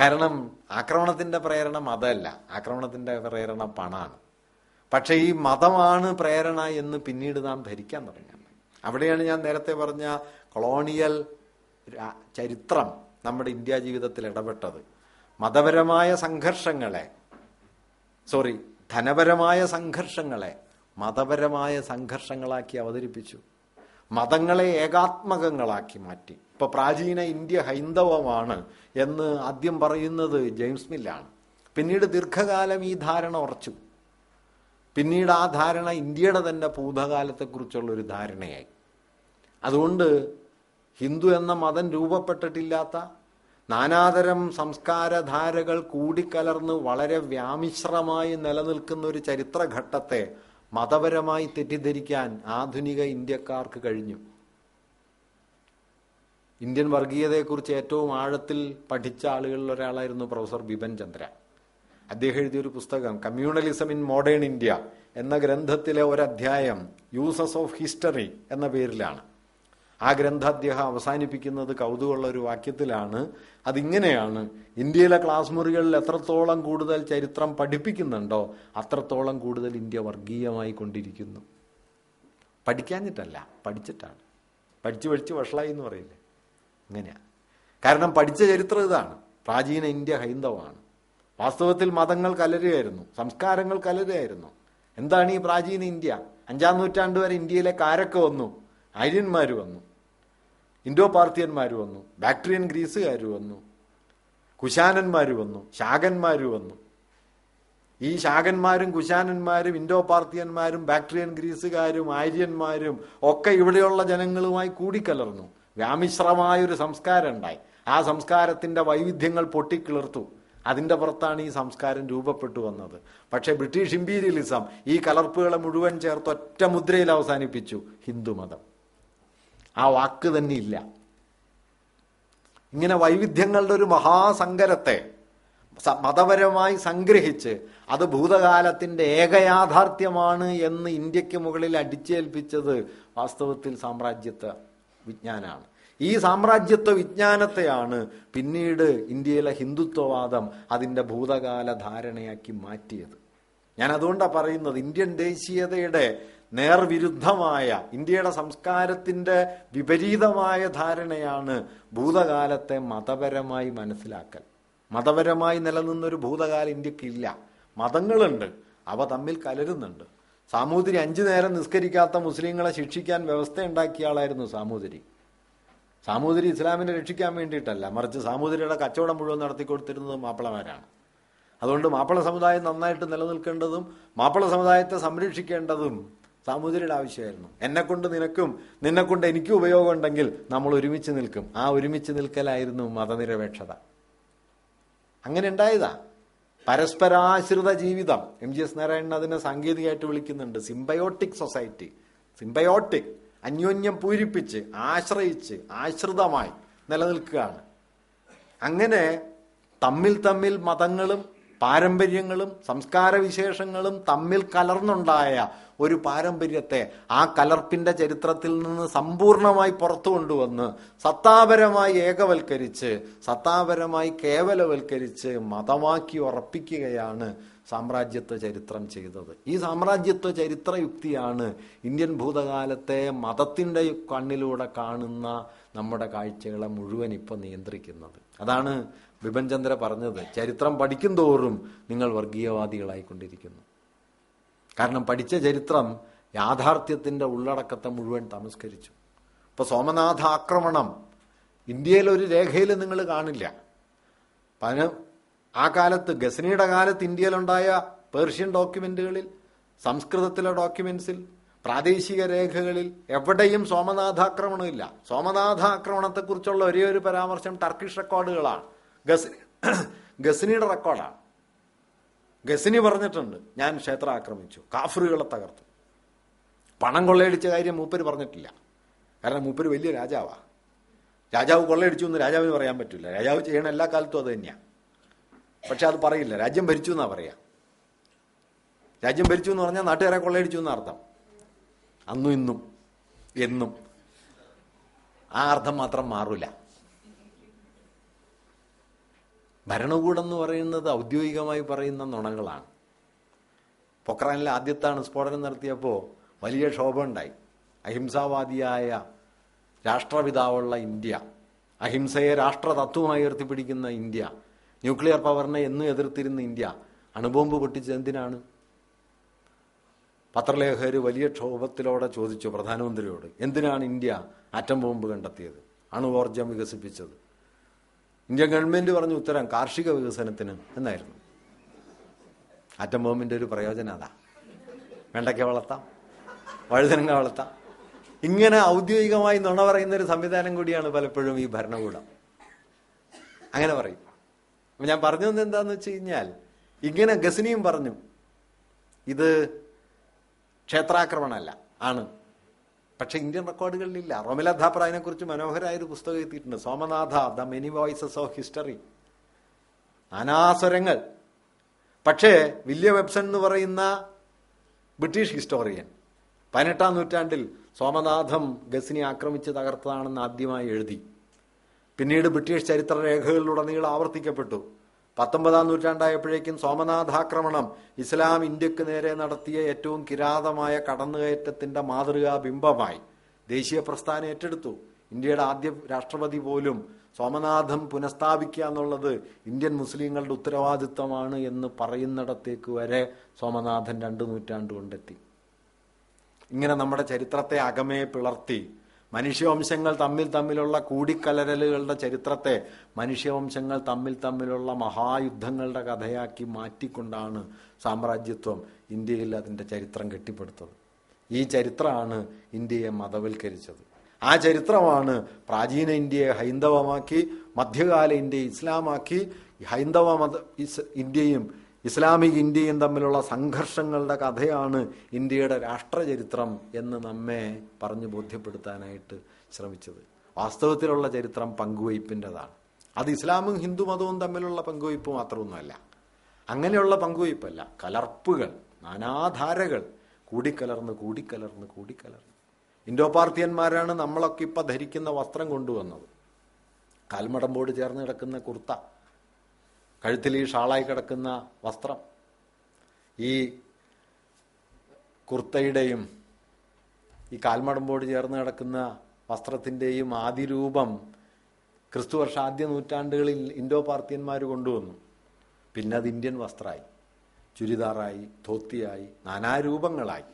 കാരണം ആക്രമണത്തിന്റെ പ്രേരണ മതമല്ല. ആക്രമണത്തിന്റെ പ്രേരണ പണമാണ് പക്ഷേ ഈ മതമാണ് പ്രേരണ എന്ന് പിന്നീട് നാം ധരിക്കാൻ തുടങ്ങിയത് അവിടെയാണ് ഞാൻ നേരത്തെ പറഞ്ഞ കൊളോണിയൽ ചരിത്രം നമ്മുടെ ഇന്ത്യ ജീവിതത്തിൽ ഇടപെട്ടത്. മതപരമായ സംഘർഷങ്ങളെ സോറി ധനപരമായ സംഘർഷങ്ങളെ മതപരമായ സംഘർഷങ്ങളാക്കി അവതരിപ്പിച്ചു. മതങ്ങളെ ഏകാത്മകങ്ങളാക്കി മാറ്റി. ഇപ്പൊ പ്രാചീന ഇന്ത്യ ഹൈന്ദവമാണ് എന്ന് ആദ്യം പറയുന്നത് ജെയിംസ് മില്ലാണ്. പിന്നീട് ദീർഘകാലം ഈ ധാരണ ഉറച്ചു. പിന്നീട് ആ ധാരണ ഇന്ത്യയുടെ തന്നെ ഭൂതകാലത്തെക്കുറിച്ചുള്ള ഒരു ധാരണയായി. അതുകൊണ്ട് ഹിന്ദു എന്ന മതം രൂപപ്പെട്ടിട്ടില്ലാത്ത നാനാതരം സംസ്കാരധാരകൾ കൂടിക്കലർന്ന് വളരെ വ്യാമിശ്രമായി നിലനിൽക്കുന്ന ഒരു ചരിത്രഘട്ടത്തെ മതപരമായി തെറ്റിദ്ധരിക്കാൻ ആധുനിക ഇന്ത്യക്കാർക്ക് കഴിഞ്ഞു. ഇന്ത്യൻ വർഗീയതയെക്കുറിച്ച് ഏറ്റവും ആഴത്തിൽ പഠിച്ച ആളുകളിൽ ഒരാളായിരുന്നു പ്രൊഫസർ ബിപൻ ചന്ദ്ര. അദ്ദേഹം എഴുതിയൊരു പുസ്തകം കമ്മ്യൂണലിസം ഇൻ മോഡേൺ ഇന്ത്യ എന്ന ഗ്രന്ഥത്തിലെ ഒരധ്യായം യൂസസ് ഓഫ് ഹിസ്റ്ററി എന്ന പേരിലാണ്. ആ ഗ്രന്ഥം അദ്ദേഹം അവസാനിപ്പിക്കുന്നത് കൗതുകമുള്ള ഒരു വാക്യത്തിലാണ്. അതിങ്ങനെയാണ്. ഇന്ത്യയിലെ ക്ലാസ് മുറികളിൽ എത്രത്തോളം കൂടുതൽ ചരിത്രം പഠിപ്പിക്കുന്നുണ്ടോ അത്രത്തോളം കൂടുതൽ ഇന്ത്യ വർഗീയമായി കൊണ്ടിരിക്കുന്നു. പഠിക്കാഞ്ഞിട്ടല്ല പഠിച്ചിട്ടാണ്. പഠിച്ചു പഠിച്ച് വഷളായി എന്ന് പറയില്ലേ? ഇങ്ങനെയാണ് കാരണം പഠിച്ച ചരിത്രം ഇതാണ്. പ്രാചീന ഇന്ത്യ ഹൈന്ദവമാണ്. വാസ്തവത്തിൽ മതങ്ങൾ കലരുകയായിരുന്നു. സംസ്കാരങ്ങൾ കലരുകയായിരുന്നു. എന്താണ് ഈ പ്രാചീന ഇന്ത്യ? അഞ്ചാം നൂറ്റാണ്ട് വരെ ഇന്ത്യയിലെ കാരൊക്കെ വന്നു. ആര്യന്മാർ വന്നു. ഇൻഡോ പാർത്തിയന്മാർ വന്നു. ബാക്ട്രിയൻ ഗ്രീസുകാർ വന്നു. കുശാനന്മാർ വന്നു. ശാകന്മാർ വന്നു. ഈ ശാകന്മാരും കുശാനന്മാരും ഇൻഡോ പാർത്തിയന്മാരും ബാക്ട്രിയൻ ഗ്രീസുകാരും ആര്യന്മാരും ഒക്കെ ഇവിടെയുള്ള ജനങ്ങളുമായി കൂടിക്കലർന്നു. വ്യാമിശ്രമായ ഒരു സംസ്കാരം ഉണ്ടായി. ആ സംസ്കാരത്തിന്റെ വൈവിധ്യങ്ങൾ പൊട്ടിക്കിളർത്തു. അതിന്റെ പുറത്താണ് ഈ സംസ്കാരം രൂപപ്പെട്ടു വന്നത്. പക്ഷേ ബ്രിട്ടീഷ് ഇമ്പീരിയലിസം ഈ കലർപ്പുകളെ മുഴുവൻ ചേർത്ത് ഒറ്റ മുദ്രയിൽ അവസാനിപ്പിച്ചു. ഹിന്ദുമതം. ആ വാക്ക് തന്നെ ഇല്ല ഇങ്ങനെ വൈവിധ്യങ്ങളുടെ ഒരു മഹാസങ്കരത്തെ മതപരമായി സംഗ്രഹിച്ച് അത് ഭൂതകാലത്തിന്റെ ഏകയാഥാർത്ഥ്യമാണ് എന്ന് ഇന്ത്യയ്ക്ക് മുകളിൽ അടിച്ചേൽപ്പിച്ചത് വാസ്തവത്തിൽ സാമ്രാജ്യത്വ വിജ്ഞാനാണ്. ഈ സാമ്രാജ്യത്വ വിജ്ഞാനത്തെയാണ് പിന്നീട് ഇന്ത്യയിലെ ഹിന്ദുത്വവാദം അതിന്റെ ഭൂതകാല ധാരണയാക്കി മാറ്റിയത്. ഞാൻ അതുകൊണ്ടാണ് പറയുന്നത് ഇന്ത്യൻ ദേശീയതയുടെ നേർവിരുദ്ധമായ ഇന്ത്യയുടെ സംസ്കാരത്തിന്റെ വിപരീതമായ ധാരണയാണ് ഭൂതകാലത്തെ മതപരമായി മനസ്സിലാക്കൽ. മതപരമായി നിലനിന്നൊരു ഭൂതകാലം ഇന്ത്യക്കില്ല. മതങ്ങളുണ്ട് അവ തമ്മിൽ കലരുന്നുണ്ട്. സാമൂതിരി അഞ്ചു നേരം നിസ്കരിക്കാത്ത മുസ്ലിങ്ങളെ ശിക്ഷിക്കാൻ വ്യവസ്ഥ ഉണ്ടാക്കിയ ആളായിരുന്നു സാമൂതിരി. സാമൂതിരി ഇസ്ലാമിനെ രക്ഷിക്കാൻ വേണ്ടിയിട്ടല്ല മറിച്ച് സാമൂതിരിയുടെ കച്ചവടം മുഴുവൻ നടത്തിക്കൊടുത്തിരുന്നത് മാപ്പിളമാരാണ്. അതുകൊണ്ട് മാപ്പിള സമുദായം നന്നായിട്ട് നിലനിൽക്കേണ്ടതും മാപ്പിള സമുദായത്തെ സംരക്ഷിക്കേണ്ടതും സാമൂതിരിയുടെ ആവശ്യമായിരുന്നു. എന്നെ കൊണ്ട് നിനക്കും നിന്നെ കൊണ്ട് എനിക്കും ഉപയോഗം ഉണ്ടെങ്കിൽ നമ്മൾ ഒരുമിച്ച് നിൽക്കും. ആ ഒരുമിച്ച് നിൽക്കലായിരുന്നു മതനിരപേക്ഷത. അങ്ങനെ ഉണ്ടായതാ. പരസ്പരാശ്രിത ജീവിതം. എം ജി എസ് നാരായണൻ അതിനെ സാങ്കേതികമായിട്ട് വിളിക്കുന്നുണ്ട്. Symbiotic society. സിംബയോട്ടിക്. അന്യോന്യം പൂരിപ്പിച്ച് ആശ്രയിച്ച് ആശ്രിതമായി നിലനിൽക്കുകയാണ്. അങ്ങനെ തമ്മിൽ തമ്മിൽ മതങ്ങളും പാരമ്പര്യങ്ങളും സംസ്കാര വിശേഷങ്ങളും തമ്മിൽ കലർന്നുണ്ടായ ഒരു പാരമ്പര്യത്തെ ആ കലർപ്പിന്റെ ചരിത്രത്തിൽ നിന്ന് സമ്പൂർണമായി പുറത്തു കൊണ്ടുവന്ന് സത്താപരമായി ഏകവൽക്കരിച്ച് സത്താപരമായി കേവലവൽക്കരിച്ച് മതമാക്കി ഉറപ്പിക്കുകയാണ് സാമ്രാജ്യത്വ ചരിത്രം ചെയ്തത്. ഈ സാമ്രാജ്യത്വ ചരിത്ര യുക്തിയാണ് ഇന്ത്യൻ ഭൂതകാലത്തെ മതത്തിന്റെ കണ്ണിലൂടെ കാണുന്ന നമ്മുടെ കാഴ്ചകളെ മുഴുവൻ ഇപ്പൊ നിയന്ത്രിക്കുന്നത്. അതാണ് ബിപിൻ ചന്ദ്ര പറഞ്ഞത്. ചരിത്രം പഠിക്കും തോറും നിങ്ങൾ വർഗീയവാദികളായിക്കൊണ്ടിരിക്കുന്നു. കാരണം പഠിച്ച ചരിത്രം യാഥാർത്ഥ്യത്തിന്റെ ഉള്ളടക്കത്തെ മുഴുവൻ തമസ്കരിച്ചു. ഇപ്പൊ സോമനാഥ ആക്രമണം ഇന്ത്യയിൽ ഒരു രേഖയിൽ നിങ്ങൾ കാണില്ല. പന ആ കാലത്ത് ഗസനിയുടെ കാലത്ത് ഇന്ത്യയിലുണ്ടായ പേർഷ്യൻ ഡോക്യുമെന്റുകളിൽ സംസ്കൃതത്തിലെ ഡോക്യുമെന്റ്സിൽ പ്രാദേശിക രേഖകളിൽ എവിടെയും സോമനാഥാക്രമണമില്ല സോമനാഥാക്രമണത്തെക്കുറിച്ചുള്ള ഒരേ ഒരു പരാമർശം ടർക്കിഷ് റെക്കോർഡുകളാണ് ഗസനി ഗസനിയുടെ റെക്കോർഡാണ് ഗസനി പറഞ്ഞിട്ടുണ്ട് ഞാൻ ക്ഷേത്രം ആക്രമിച്ചു കാഫറുകളെ തകർത്തു. പണം കൊള്ളയടിച്ച കാര്യം മൂപ്പര് പറഞ്ഞിട്ടില്ല. കാരണം മൂപ്പര് വലിയ രാജാവാ. രാജാവ് കൊള്ളയടിച്ചു എന്ന് രാജാവിന് പറയാൻ പറ്റില്ല. രാജാവ് ചെയ്യണ എല്ലാ കാലത്തും അത് തന്നെയാണ് പക്ഷെ അത് പറയില്ല. രാജ്യം ഭരിച്ചു എന്നാ പറയാ. രാജ്യം ഭരിച്ചു എന്ന് പറഞ്ഞാൽ നാട്ടുകാരെ കൊള്ളയടിച്ചു എന്ന അർത്ഥം. അന്നും ഇന്നും എന്നും ആ അർത്ഥം മാത്രം മാറൂല. ഭരണകൂടം എന്ന് പറയുന്നത് ഔദ്യോഗികമായി പറയുന്ന നുണകളാണ്. പൊക്രാനിലെ ആദ്യത്താണ് സ്ഫോടനം നടത്തിയപ്പോൾ വലിയ ക്ഷോഭം ഉണ്ടായി. അഹിംസാവാദിയായ രാഷ്ട്രപിതാവുള്ള ഇന്ത്യ അഹിംസയെ രാഷ്ട്രതത്വമായി ഉയർത്തിപ്പിടിക്കുന്ന ഇന്ത്യ ന്യൂക്ലിയർ പവറിനെ എന്നും എതിർത്തിരുന്ന ഇന്ത്യ അണുബോംബ് പൊട്ടിച്ചത് എന്തിനാണ്? പത്രലേഖകർ വലിയ ക്ഷോഭത്തിലൂടെ ചോദിച്ചു പ്രധാനമന്ത്രിയോട് എന്തിനാണ് ഇന്ത്യ ആറ്റം ബോംബ് കണ്ടെത്തിയത്? അണുവോർജം വികസിപ്പിച്ചത്. ഇന്ത്യൻ ഗവൺമെന്റ് പറഞ്ഞ ഉത്തരം കാർഷിക വികസനത്തിന് എന്നായിരുന്നു. ആറ്റം ബോംബിന്റെ ഒരു പ്രയോജനം അതാ. വെണ്ടയ്ക്ക വളർത്താം വഴുതനങ്ങ വളർത്താം. ഇങ്ങനെ ഔദ്യോഗികമായി നുണ പറയുന്ന ഒരു സംവിധാനം കൂടിയാണ് പലപ്പോഴും ഈ ഭരണകൂടം. അങ്ങനെ പറയും. ഞാൻ പറഞ്ഞു തന്നെ എന്താന്ന് വെച്ച് കഴിഞ്ഞാൽ ഇങ്ങനെ ഗസനിയും പറഞ്ഞു ഇത് ക്ഷേത്രാക്രമണമല്ല ആണ്. പക്ഷെ ഇന്ത്യൻ റെക്കോർഡുകളിലില്ല. റോമില ധാപ്പർ അതിനെക്കുറിച്ച് മനോഹരമായ ഒരു പുസ്തകം എത്തിയിട്ടുണ്ട് Somanatha the many voices of history. അനാസ്വരങ്ങൾ പക്ഷേ വില്യം വെബ്സൺ എന്ന് പറയുന്ന ബ്രിട്ടീഷ് ഹിസ്റ്റോറിയൻ. പതിനെട്ടാം നൂറ്റാണ്ടിൽ സോമനാഥം ഗസിനെ ആക്രമിച്ച് തകർത്തതാണെന്ന് ആദ്യമായി എഴുതി. പിന്നീട് ബ്രിട്ടീഷ് ചരിത്ര രേഖകളിലുടനീളം ആവർത്തിക്കപ്പെട്ടു. പത്തൊമ്പതാം നൂറ്റാണ്ടായപ്പോഴേക്കും സോമനാഥാക്രമണം ഇസ്ലാം ഇന്ത്യയ്ക്ക് നേരെ നടത്തിയ ഏറ്റവും കിരാതമായ കടന്നുകയറ്റത്തിന്റെ മാതൃകാ ബിംബമായി ദേശീയ പ്രസ്ഥാനം ഏറ്റെടുത്തു. ഇന്ത്യയുടെ ആദ്യ രാഷ്ട്രപതി പോലും സോമനാഥം പുനഃസ്ഥാപിക്കുക എന്നുള്ളത് ഇന്ത്യൻ മുസ്ലിങ്ങളുടെ ഉത്തരവാദിത്തമാണ് എന്ന് പറയുന്നിടത്തേക്ക് വരെ സോമനാഥൻ രണ്ടു നൂറ്റാണ്ട് കൊണ്ടെത്തി. ഇങ്ങനെ നമ്മുടെ ചരിത്രത്തെ അകമേ പിളർത്തി മനുഷ്യവംശങ്ങൾ തമ്മിൽ തമ്മിലുള്ള കൂടിക്കലരലുകളുടെ ചരിത്രത്തെ മനുഷ്യവംശങ്ങൾ തമ്മിൽ തമ്മിലുള്ള മഹായുദ്ധങ്ങളുടെ കഥയാക്കി മാറ്റിക്കൊണ്ടാണ് സാമ്രാജ്യത്വം ഇന്ത്യയിൽ അതിന്റെ ചരിത്രം കെട്ടിപ്പടുത്തത്. ഈ ചരിത്രമാണ് ഇന്ത്യയെ മതവൽക്കരിച്ചത്. ആ ചരിത്രമാണ് പ്രാചീന ഇന്ത്യയെ ഹൈന്ദവമാക്കി മധ്യകാല ഇന്ത്യയെ ഇസ്ലാമാക്കി ഹൈന്ദവ മത ഇന്ത്യയും ഇസ്ലാമിക് ഇന്ത്യയും തമ്മിലുള്ള സംഘർഷങ്ങളുടെ കഥയാണ് ഇന്ത്യയുടെ രാഷ്ട്രചരിത്രം എന്ന് നമ്മെ പറഞ്ഞു ബോധ്യപ്പെടുത്താനായിട്ട് ശ്രമിച്ചത്. വാസ്തവത്തിലുള്ള ചരിത്രം പങ്കുവയ്പ്പിന്റെതാണ് അത് ഇസ്ലാമും ഹിന്ദു മതവും തമ്മിലുള്ള പങ്കുവയ്പ്പ് മാത്രമൊന്നുമല്ല. അങ്ങനെയുള്ള പങ്കുവയ്പ്പല്ല കലർപ്പുകൾ നാനാധാരകൾ കൂടിക്കലർന്ന് കൂടിക്കലർന്ന് കൂടിക്കലർന്ന്. ഇൻഡോ പാർത്തിയന്മാരാണ് നമ്മളൊക്കെ ഇപ്പം ധരിക്കുന്ന വസ്ത്രം കൊണ്ടുവന്നത്. കാൽമടമ്പോട് ചേർന്ന് കിടക്കുന്ന കുർത്ത. കഴുത്തിൽ ഈ ഷാളായി കിടക്കുന്ന വസ്ത്രം ഈ കുർത്തയുടെയും ഈ കാൽമടമ്പോട് ചേർന്ന് കിടക്കുന്ന വസ്ത്രത്തിന്റെയും ആദിരൂപം ക്രിസ്തുവർഷ ആദ്യ നൂറ്റാണ്ടുകളിൽ ഇൻഡോ പാർത്തിയന്മാർ കൊണ്ടുവന്നു. പിന്നെ അത് ഇന്ത്യൻ വസ്ത്രമായി ചുരിദാറായി ധോത്തിയായി നാനാരൂപങ്ങളായി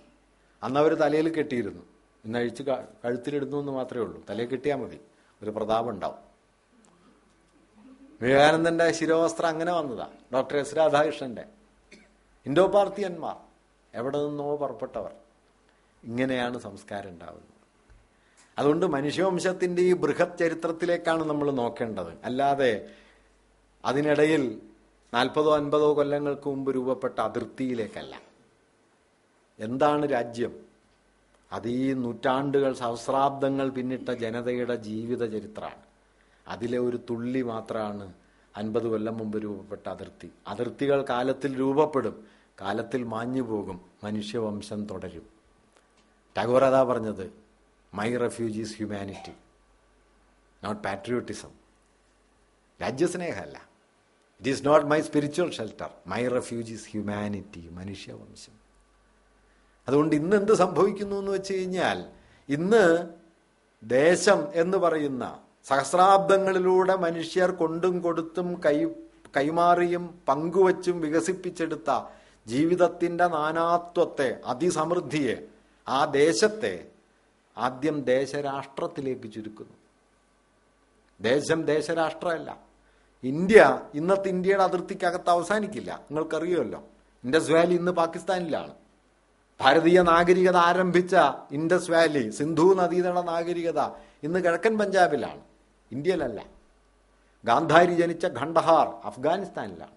അന്ന് അവർ തലയിൽ കെട്ടിയിരുന്നു. ഇന്ന് അഴിച്ച് ക- കഴുത്തിലിടുന്നു എന്ന് മാത്രമേ ഉള്ളൂ. തലയിൽ കെട്ടിയാൽ മതി. ഒരു പ്രതാപം ഉണ്ടാവും. വിവേകാനന്ദന്റെ ശിരോവസ്ത്രം അങ്ങനെ വന്നതാ. ഡോക്ടർ എസ് രാധാകൃഷ്ണന്റെ. ഇൻഡോ പാർത്തിയന്മാർ എവിടെ നിന്നോ പുറപ്പെട്ടവർ. ഇങ്ങനെയാണ് സംസ്കാരം ഉണ്ടാവുന്നത്. അതുകൊണ്ട് മനുഷ്യവംശത്തിന്റെ ഈ ബൃഹത് ചരിത്രത്തിലേക്കാണ് നമ്മൾ നോക്കേണ്ടത്. അല്ലാതെ അതിനിടയിൽ നാൽപ്പതോ അൻപതോ കൊല്ലങ്ങൾക്ക് മുമ്പ് രൂപപ്പെട്ട അതിർത്തിയിലേക്കല്ല. എന്താണ് രാജ്യം? അത് ഈ നൂറ്റാണ്ടുകൾ സഹസ്രാബ്ദങ്ങൾ പിന്നിട്ട ജനതയുടെ ജീവിത ചരിത്രമാണ്. അതിലെ ഒരു തുള്ളി മാത്രമാണ് അൻപത് കൊല്ലം മുമ്പ് രൂപപ്പെട്ട അതിർത്തി. അതിർത്തികൾ കാലത്തിൽ രൂപപ്പെടും. കാലത്തിൽ മാഞ്ഞു പോകും. മനുഷ്യവംശം തുടരും. ടാഗോർ അതാ പറഞ്ഞത് my refuge is humanity not patriotism രാജ്യസ്നേഹമല്ല. It is not my spiritual shelter my refuge is humanity മനുഷ്യവംശം. അതുകൊണ്ട് ഇന്ന് എന്ത് സംഭവിക്കുന്നു എന്ന് വെച്ച് കഴിഞ്ഞാൽ ഇന്ന് ദേശം എന്ന് പറയുന്ന സഹസ്രാബ്ദങ്ങളിലൂടെ മനുഷ്യർ കൊണ്ടും കൊടുത്തും കൈ കൈമാറിയും പങ്കുവച്ചും വികസിപ്പിച്ചെടുത്ത ജീവിതത്തിന്റെ നാനാത്വത്തെ അതിസമൃദ്ധിയെ ആ ദേശത്തെ ആദ്യം ദേശരാഷ്ട്രത്തിലേക്ക് ചുരുക്കുന്നു. ദേശം ദേശരാഷ്ട്രമല്ല. ഇന്ത്യ ഇന്നത്തെ ഇന്ത്യയുടെ അതിർത്തിക്കകത്ത് അവസാനിക്കില്ല. നിങ്ങൾക്കറിയുമല്ലോ ഇൻഡസ് വാലി ഇന്ന് പാകിസ്ഥാനിലാണ്. ഭാരതീയ നാഗരികത ആരംഭിച്ച ഇൻഡസ് വാലി സിന്ധു നദീതട നാഗരികത ഇന്ന് കിഴക്കൻ പഞ്ചാബിലാണ്. ഇന്ത്യയിലല്ല. ഗാന്ധാരി ജനിച്ച ഖണ്ഡഹാർ അഫ്ഗാനിസ്ഥാനിലാണ്.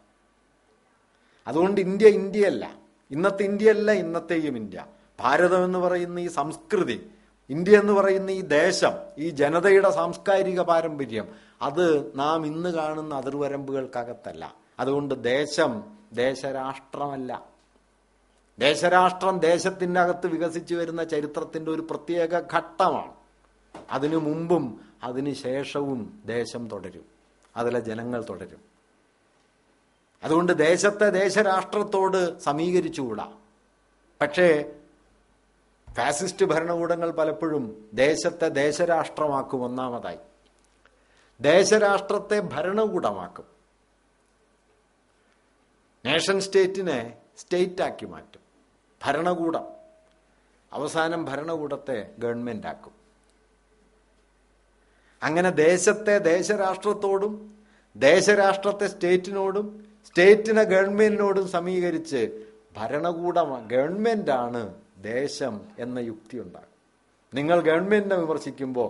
അതുകൊണ്ട് ഇന്ത്യ ഇന്ത്യയല്ല. ഇന്നത്തെ ഇന്ത്യയല്ല ഇന്നത്തെയും ഇന്ത്യ. ഭാരതം എന്ന് പറയുന്ന ഈ സംസ്കൃതി ഇന്ത്യ എന്ന് പറയുന്ന ഈ ദേശം ഈ ജനതയുടെ സാംസ്കാരിക പാരമ്പര്യം അത് നാം ഇന്ന് കാണുന്ന അതിർവരമ്പുകൾക്കകത്തല്ല. അതുകൊണ്ട് ദേശം ദേശരാഷ്ട്രമല്ല. ദേശരാഷ്ട്രം ദേശത്തിന്റെ അകത്ത് വികസിച്ചു വരുന്ന ചരിത്രത്തിന്റെ ഒരു പ്രത്യേക ഘട്ടമാണ്. അതിനു മുമ്പും അതിനു ശേഷവും ദേശം തുടരും. അതിലെ ജനങ്ങൾ തുടരും. അതുകൊണ്ട് ദേശത്തെ ദേശരാഷ്ട്രത്തോട് സമീകരിച്ചുകൂടാ. പക്ഷേ ഫാസിസ്റ്റ് ഭരണകൂടങ്ങൾ പലപ്പോഴും ദേശത്തെ ദേശരാഷ്ട്രമാക്കും ഒന്നാമതായി. ദേശരാഷ്ട്രത്തെ ഭരണകൂടമാക്കും. നേഷൻ സ്റ്റേറ്റിനെ സ്റ്റേറ്റാക്കി മാറ്റും. ഭരണകൂടം. അവസാനം ഭരണകൂടത്തെ ഗവൺമെന്റ് ആക്കും അങ്ങനെ ദേശത്തെ ദേശരാഷ്ട്രത്തോടും ദേശരാഷ്ട്രത്തെ സ്റ്റേറ്റിനോടും സ്റ്റേറ്റിനെ ഗവൺമെന്റിനോടും സമീകരിച്ച് ഭരണകൂടം ഗവൺമെന്റാണ് ദേശം എന്ന യുക്തി ഉണ്ടാകും നിങ്ങൾ ഗവൺമെന്റിനെ വിമർശിക്കുമ്പോൾ